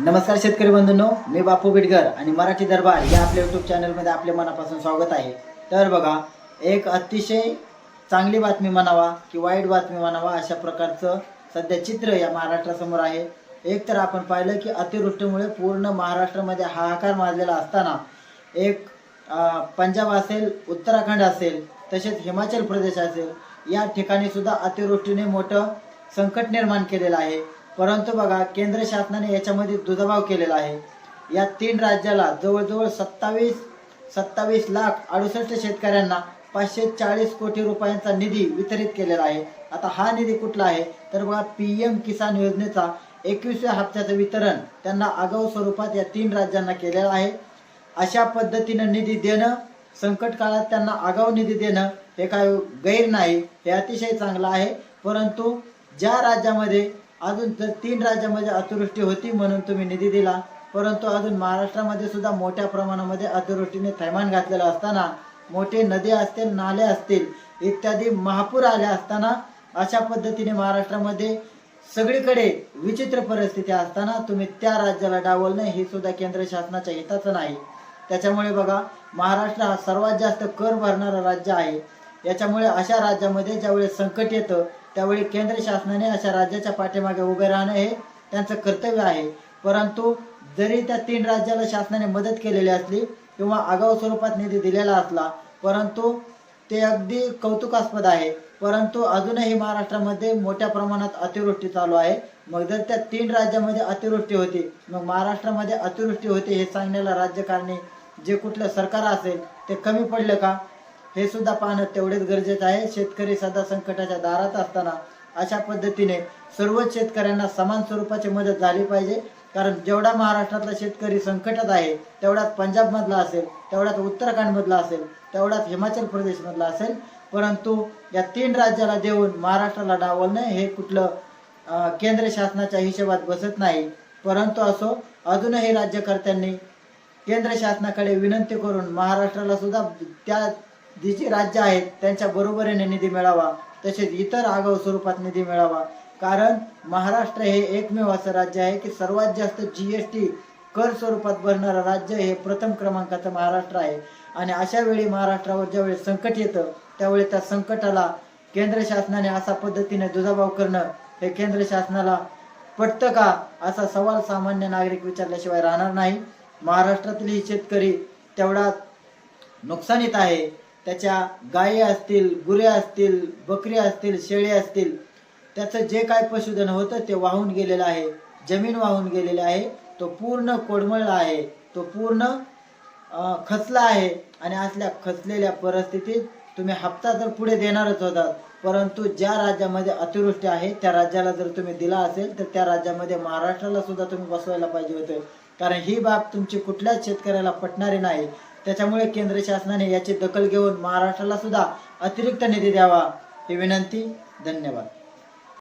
नमस्कार शेतकरी बंधूंनो मी बापू बिडकर आणि मराठी दरबार या आपल्या युट्यूब चॅनलमध्ये आपल्या मनापासून स्वागत आहे. तर बघा एक अतिशय चांगली बातमी म्हणावा की वाईट बातमी म्हणावा अशा प्रकारचं सध्या चित्र या महाराष्ट्रासमोर आहे. एक तर आपण पाहिलं की अतिवृष्टीमुळे पूर्ण महाराष्ट्रामध्ये हाहाकार माजलेला असताना एक पंजाब असेल उत्तराखंड असेल तसेच हिमाचल प्रदेश असेल या ठिकाणी सुद्धा अतिवृष्टीने मोठं संकट निर्माण केलेलं आहे. परंतु बघा केंद्र शासनाने याच्यामध्ये दुजाभाव केलेला आहे. या तीन राज्याला जवळजवळ सत्तावीस सत्तावीस लाख अडुसष्ट शेतकऱ्यांना पाचशे चाळीस कोटी रुपयांचा निधी वितरित केलेला आहे. आता हा निधी कुठला आहे? तर बघा पी एम किसान योजनेचा एकवीसव्या हप्त्याचं वितरण त्यांना आगाऊ स्वरूपात या तीन राज्यांना केलेलं आहे. अशा पद्धतीनं निधी देणं संकट काळात त्यांना आगाऊ निधी देणं हे काय गैर नाही हे अतिशय चांगलं आहे. परंतु ज्या राज्यामध्ये अजून तर तीन राज्यामध्ये अतिवृष्टी होती म्हणून तुम्ही निधी दिला. परंतु अजून महाराष्ट्रामध्ये सुद्धा मोठ्या प्रमाणामध्ये अतिवृष्टीने थैमान घातलेलं असताना मोठे नदी असतील नाले असतील इत्यादी महापूर आले असताना अशा पद्धतीने महाराष्ट्रामध्ये सगळीकडे विचित्र परिस्थिती असताना तुम्ही त्या राज्याला डावलणं हे सुद्धा केंद्र शासनाच्या हिताचं नाही. त्याच्यामुळे बघा महाराष्ट्र हा सर्वात जास्त कर भरणारं राज्य आहे. याच्यामुळे अशा राज्यामध्ये ज्यावेळी संकट येतं त्यावेळी केंद्र शासनाने अशा राज्याच्या पाठीमागे उभे राहणं हे त्यांचं कर्तव्य आहे. परंतु जरी त्या तीन राज्याला शासनाने मदत केलेली असली किंवा आगाऊ स्वरूपात निधी दिलेला असला परंतु ते अगदी कौतुकास्पद आहे. परंतु अजूनही महाराष्ट्रामध्ये मोठ्या प्रमाणात अतिवृष्टी चालू आहे. मग जर त्या तीन राज्यामध्ये अतिवृष्टी होती मग महाराष्ट्रामध्ये अतिवृष्टी होते हे सांगण्याला राज्यकारणी जे कुठलं सरकार असेल ते कमी पडलं का? हे सुद्धा पाहणं तेवढेच गरजेचं आहे. शेतकरी सदा संकटाच्या दारात असताना अशा पद्धतीने सर्वच शेतकऱ्यांना समान स्वरूपाची मदत झाली पाहिजे. कारण जेवढा महाराष्ट्रातला शेतकरी संकटात आहे तेवढाच पंजाबमधला असेल तेवढाच उत्तराखंडमधला असेल तेवढाच हिमाचल प्रदेशमधला असेल. परंतु या तीन राज्याला देऊन महाराष्ट्राला डावलणं हे कुठलं केंद्र शासनाच्या हिशोबात बसत नाही. परंतु असो अजूनही राज्यकर्त्यांनी केंद्र शासनाकडे विनंती करून महाराष्ट्राला सुद्धा त्या जी जी राज्य आहेत त्यांच्या बरोबरीने निधी मिळावा तसेच इतर आगाऊ स्वरूपात निधी मिळावा. कारण महाराष्ट्र हे एकमेव असं राज्य आहे की सर्वात जास्त जीएसटी कर स्वरूपात भरणारं राज्य हे प्रथम क्रमांकाचं महाराष्ट्र आहे. आणि अशा वेळी महाराष्ट्रावर ज्यावेळी संकट येतं त्यावेळी त्या संकटाला केंद्र शासनाने अशा पद्धतीने दुजाभाव करणं हे केंद्र शासनाला पटतं का असा सवाल सामान्य नागरिक विचारल्याशिवाय राहणार नाही. महाराष्ट्रातील शेतकरी तेवढा नुकसानीत आहे. त्याच्या गायी असतील गुरे असतील बकरी असतील शेळी असतील त्याचं जे काय पशुधन होतं ते वाहून गेलेलं आहे. जमीन वाहून गेलेली आहे. तो पूर्ण कोडमळला आहे. तो पूर्ण खचला आहे. आणि असल्या खचलेल्या परिस्थितीत तुम्ही हप्ता तर पुढे देणारच होतात परंतु ज्या राज्यामध्ये अतिवृष्टी आहे त्या राज्याला जर तुम्ही दिला असेल तर त्या राज्यामध्ये महाराष्ट्राला सुद्धा तुम्ही बसवायला पाहिजे होते. कारण ही बाब तुमची कुठल्याच शेतकऱ्याला पटणारी नाही. त्याच्यामुळे केंद्र शासनाने याची दखल घेऊन महाराष्ट्राला सुद्धा अतिरिक्त निधी द्यावा. ही विनंती. धन्यवाद.